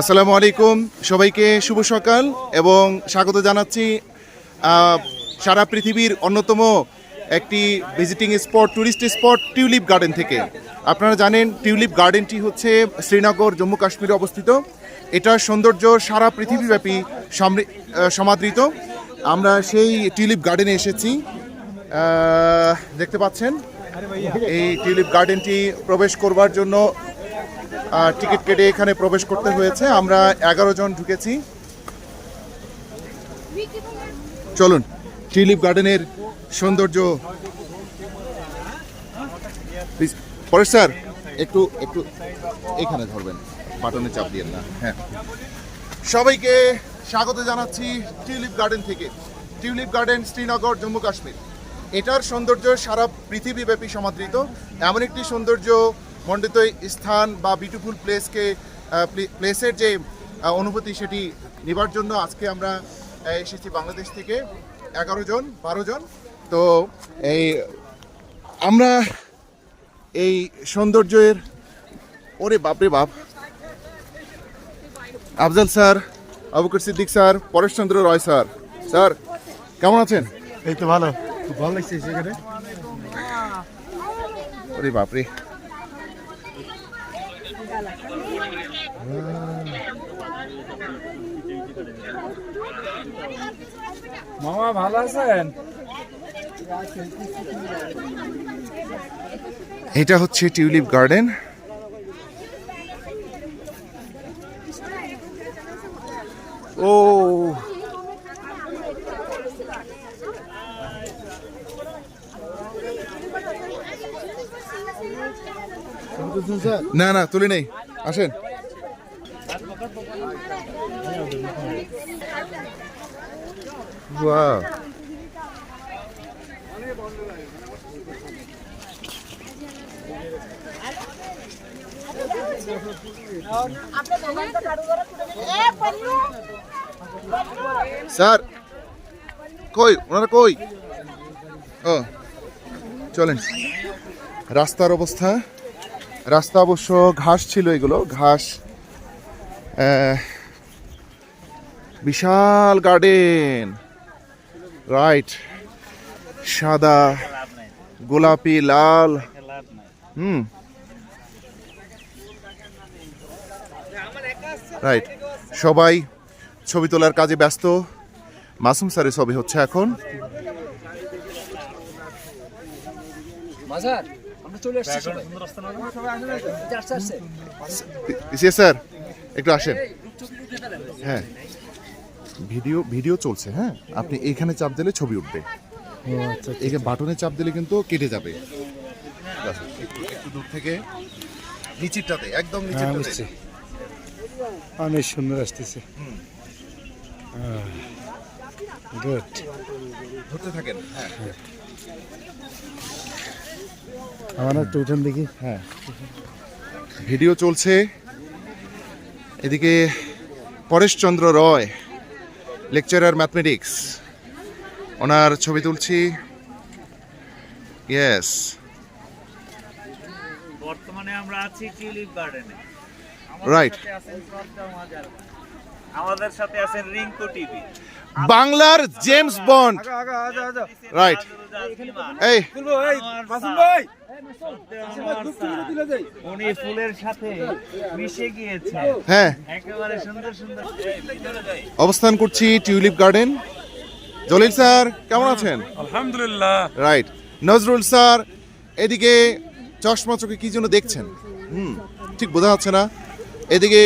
আসসালামু আলাইকুম। সবাইকে শুভ সকাল এবং স্বাগত জানাচ্ছি সারা পৃথিবীর অন্যতম একটি visiting spot tourist spot tulip garden থেকে। আপনারা জানেন টিউলিপ গার্ডেনটি হচ্ছে শ্রীনগর, জম্মু কাশ্মীরে অবস্থিত। এটার সৌন্দর্য সারা পৃথিবীব্যাপী সমৃ- সমাদৃত। আমরা সেই টিউলিপ গার্ডেনে এসেছি। দেখতে পাচ্ছেন? এই টিউলিপ গার্ডেনটি প্রবেশ করবার জন্য টিকিট কেটে এখানে প্রবেশ করতে হয়েছে। আমরা এগারো জন ঢুকেছি। চলুন টিউলিপ গার্ডেনের সৌন্দর্য। পরেশ স্যার, একটু একটু এখানে ধরবেন। বাটনে চাপ দিয়ে না। হ্যাঁ। সবাইকে স্বাগত জানাচ্ছি টিউলিপ গার্ডেন থেকে। Tulip garden, Srinagar, Jammu, Kashmir. এটার সৌন্দর্য সারা পৃথিবীব্যাপী সমাদৃত। এমন একটি সৌন্দর্য মণ্ডিত স্থান বা বিউটিফুল প্লেসকে প্লেসের যে অনুভূতি সেটি নেবার জন্য আজকে আমরা এসেছি বাংলাদেশ থেকে। এগারো জন বারো জন। তো এই আমরা এই সৌন্দর্যের ওরে বাপরে বাপ। Afzal sir Abubakar Siddique sir Pareshchandra Roy sir. Sir কেমন আছেন? এই তো ভালো। খুব ভালো লাগছে সেখানে ওরে বাপরে। মামা ভালো আছেন? এটা হচ্ছে টিউলিপ গার্ডেন। ও। না না তুলে নেই। আসেন। ওয়াও স্যার কই? ওনারা কই? ও, চলেন। রাস্তার অবস্থা। রাস্তা অবশ্য ঘাস ছিল এগুলো। ঘাস বিশাল গার্ডেন রাইট সাদা গোলাপি লাল হুম রাইট সবাই ছবি তোলার কাজে ব্যস্ত মাসুম স্যারের ছবি হচ্ছে এখন স্যার একটু আসেন হ্যাঁ ভিডিও ভিডিও চলছে হ্যাঁ? আপনি এখানে চাপ দিলে ছবি উঠবে। আচ্ছা এখানে বাটনে চাপ দিলে কিন্তু কেটে যাবে। একটু দূর থেকে নিচেরটাতে একদম হ্যাঁ নিচেরটাতে। অনেক সুন্দর আসতেছে। গুড ধরতে থাকেন হ্যাঁ। আমার একটু উঠান দেখি। হ্যাঁ। ভিডিও চলছে। এদিকে পরেশচন্দ্র রয় লেকচারার ম্যাথমেটিক্স ওনার ছবি তুলছি। ইয়েস বর্তমানে আমরা আছি টিউলিপ গার্ডেনে। Right. আমাদের সাথে আছেন রিঙ্কু টিভি। বাংলার জেমস বন্ড রাইট এই। উনি ফুলের সাথে মিশে গিয়েছে। হ্যাঁ। একেবারে সুন্দর সুন্দর অবস্থান করছি টিউলিপ গার্ডেন। জলিল স্যার কেমন আছেন? আলহামদুলিল্লাহ। রাইট নজরুল স্যার এদিকে চশমা চোখে কি জন্য দেখছেন? হুম ঠিক বোঝা যাচ্ছে না। এদিকে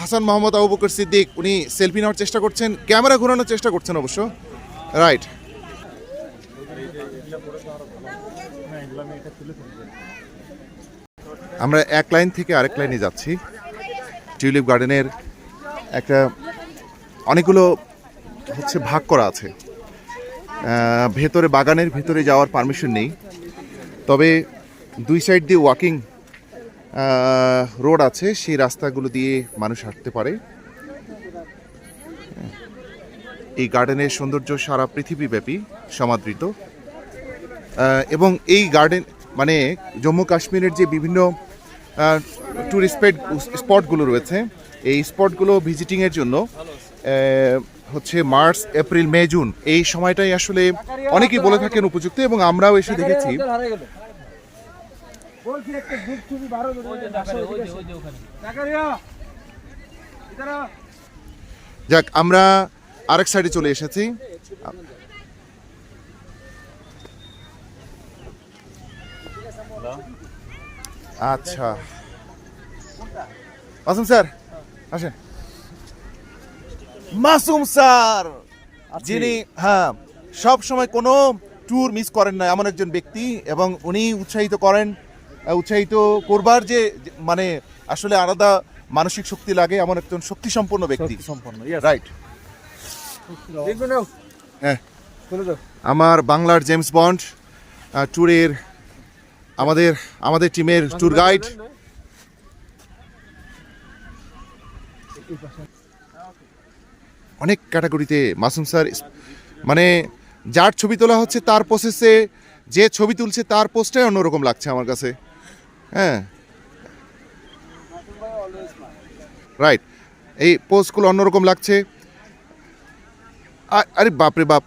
হাসান মোহাম্মদ আবু বকর সিদ্দিক উনি সেলফি নেওয়ার চেষ্টা করছেন। ক্যামেরা ঘোরানোর চেষ্টা করছেন অবশ্য। রাইট আমরা এক লাইন থেকে আরেক লাইনে যাচ্ছি। টিউলিপ গার্ডেনের একটা অনেকগুলো হচ্ছে ভাগ করা আছে। ভেতরে, বাগানের ভেতরে যাওয়ার পারমিশন নেই। তবে দুই সাইড দিয়ে ওয়াকিং রোড আছে। সেই রাস্তাগুলো দিয়ে মানুষ হাঁটতে পারে। এই গার্ডেনের সৌন্দর্য সারা পৃথিবীব্যাপী সমাদৃত। এবং এই গার্ডেন মানে জম্মু কাশ্মীরের যে বিভিন্ন ট্যুরিস্ট স্পটগুলো রয়েছে। এই স্পটগুলো ভিজিটিংয়ের জন্য হচ্ছে মার্চ এপ্রিল মে জুন এই সময়টাই আসলে অনেকেই বলে থাকেন উপযুক্ত এবং আমরাও এসে দেখেছি। যাক, আমরা আরেক সাইডে চলে এসেছি। আচ্ছা। মাসুম স্যার আসেন। মাসুম স্যার যিনি হ্যাঁ সব সময় কোনো ট্যুর মিস করেন না এমন একজন ব্যক্তি এবং উনি উৎসাহিত করেন উৎসাহিত করবার যে মানে আসলে আলাদা মানসিক শক্তি লাগে এমন একজন শক্তি সম্পন্ন ব্যক্তি সম্পন্ন রাইট হ্যাঁ। আমার বাংলার জেমস বন্ড ট্যুরের আমাদের আমাদের টিমের ট্যুর গাইড অনেক ক্যাটাগরিতে মাসুম স্যার মানে যার ছবি তোলা হচ্ছে তার প্রসেসে যে ছবি তুলছে তার পোস্টটাই অন্যরকম লাগছে আমার কাছে। হ্যাঁ। রাইট এই পোস্টগুলো অন্যরকম লাগছে। আরে বাপরে বাপ,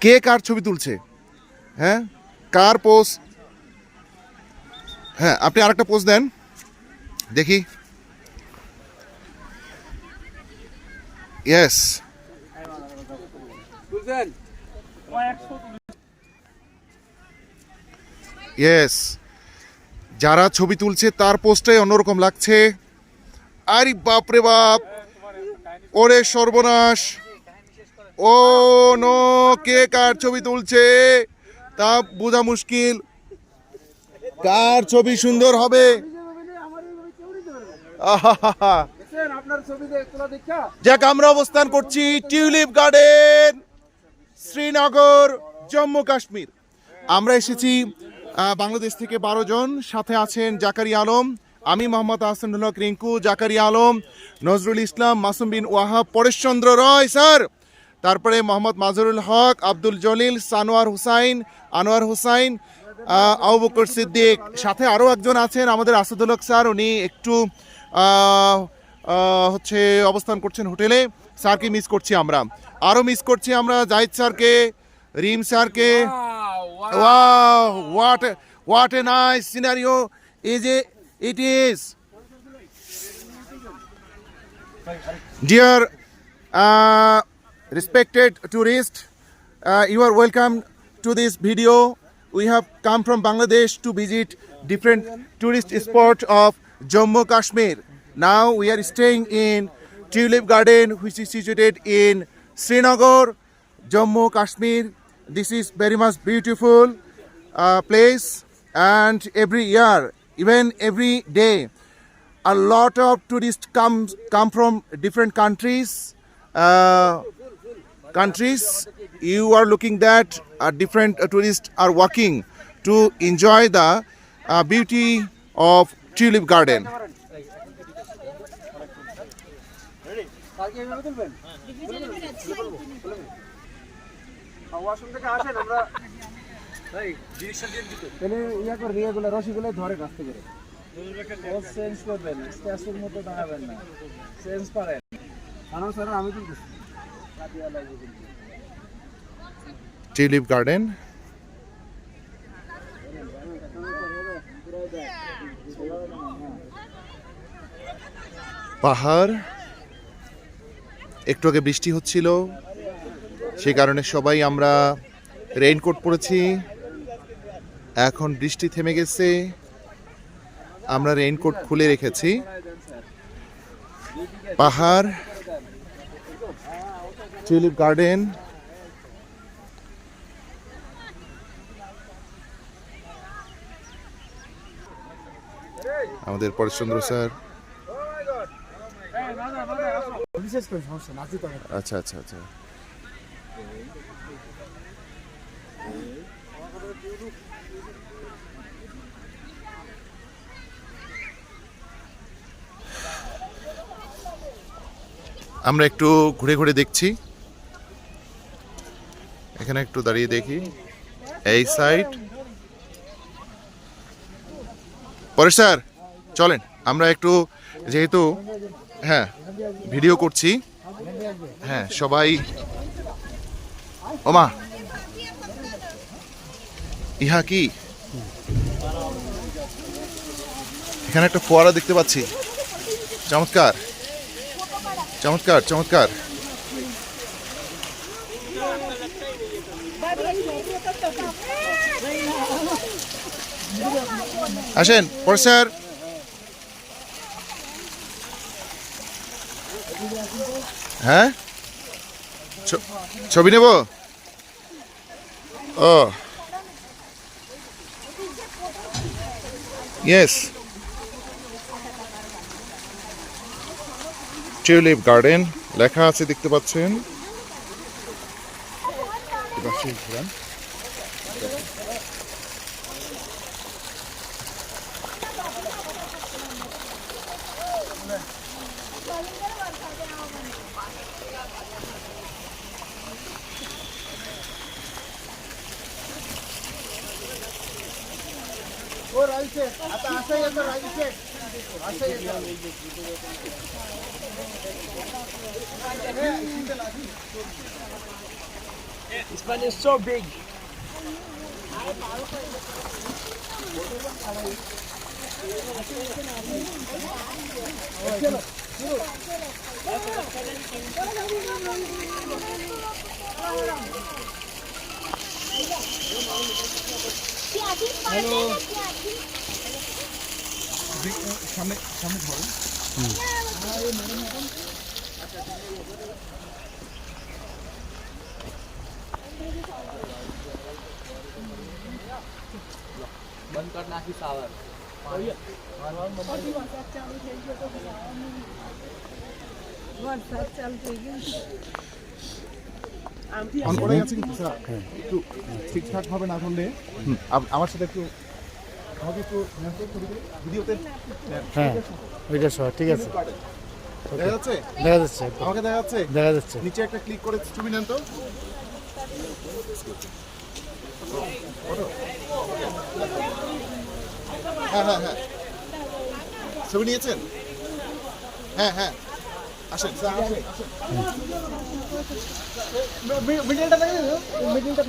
কে কার ছবি তুলছে? হ্যাঁ? কার পোস্ট হ্যাঁ আপনি আরেকটা পোস্ট দেন। দেখি। ইয়েস ইয়েস যারা ছবি তুলছে, তার পোস্টটাই অন্যরকম লাগছে। আরে বাপরে বাপ। ওরে সর্বনাশ। ও নো, কে কার ছবি তুলছে? তা বোঝা মুশকিল। কার ছবি সুন্দর হবে। যাক, আমরা অবস্থান করছি টিউলিপ গার্ডেন, শ্রীনগর, জম্মু কাশ্মীর। আমরা এসেছি বাংলাদেশ থেকে বারো জন, সাথে আছেন জাকারি আলম, আমি মোহাম্মদ আহসানুল হক, রিঙ্কু, জাকারি আলম, নজরুল ইসলাম, মাসুম বিন ওয়াহাব, পরেশচন্দ্র রয়, স্যার। তারপরে মোহাম্মদ মাজরুল হক, আব্দুল জলিল, সানোয়ার হুসাইন, আনোয়ার হুসাইন আহ, আবু বকর সিদ্দিক সাথে আরও একজন আছেন আমাদের আসাদুল হক স্যার উনি একটু হচ্ছে অবস্থান করছেন হোটেলে। স্যারকে মিস করছি আমরা। আরও মিস করছি আমরা জাহিদ স্যারকে রিম স্যারকে। Wow, what a, what a nice scenario. is it? It is. Dear uh, respected tourist, uh, you are We have come from Bangladesh to visit different tourist spots of Jammu Kashmir. Now we are staying in Tulip Garden, which is situated in Srinagar, Jammu Kashmir. This is very much beautiful uh, place, and every year, even every day, a lot of tourists come come from different countries. Uh, countries, you are looking that uh, different uh, tourists are walking to enjoy the uh, beauty of Tulip Garden. ইয়া রসিগুলো আমি কিন্তু Tulip Garden. পাহাড়। একটু আগে বৃষ্টি হচ্ছিল। সেই কারণে সবাই আমরা রেইনকোট পরেছি। এখন বৃষ্টি থেমে গেছে। আমরা রেইনকোট খুলে রেখেছি। পাহাড়। Tulip garden. আমাদের পরেশচন্দ্র স্যার। আচ্ছা আচ্ছা আচ্ছা। আমরা একটু ঘুরে ঘুরে দেখছি। এখানে একটু দাঁড়িয়ে দেখি। এই সাইড। পরে স্যার চলেন, আমরা একটু যেহেতু হ্যাঁ ভিডিও করছি। হ্যাঁ সবাই, ওমা, ইহা কি? এখানে একটা ফোয়ারা দেখতে পাচ্ছি। চমৎকার চমৎকার চমৎকার। আসেন পরে স্যার। হ্যাঁ? ছবি নেব? ও। ইয়েস টিউলিপ গার্ডেন লেখা আছে দেখতে পাচ্ছেন। हो राईट शेट आता असं येतं राईट शेट असं येतं This one is so big. Thank. Hello সামনে সামনে ধরো बंद करना ही सावर वरसाद चालू થઈ ગયો আছে কিন্তু স্যার? একটু না আমার সাথে একটু আমাকে একটু ভিডিওতে। হ্যাঁ। ওইটা সহ ঠিক আছে। দেখা যাচ্ছে? দেখা যাচ্ছে। আমাকে দেখা যাচ্ছে? দেখা যাচ্ছে। নিচে একটা ক্লিক করে ছবি নেন তো। হ্যাঁ হ্যাঁ হ্যাঁ। ছবি নিয়েছেন? হ্যাঁ হ্যাঁ। আসেন। মিডিলটা মিডিলটা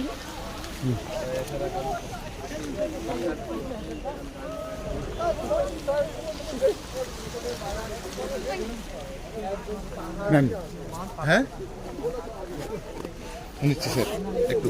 হ্যাঁ? নিচ্ছি স্যার। একটু।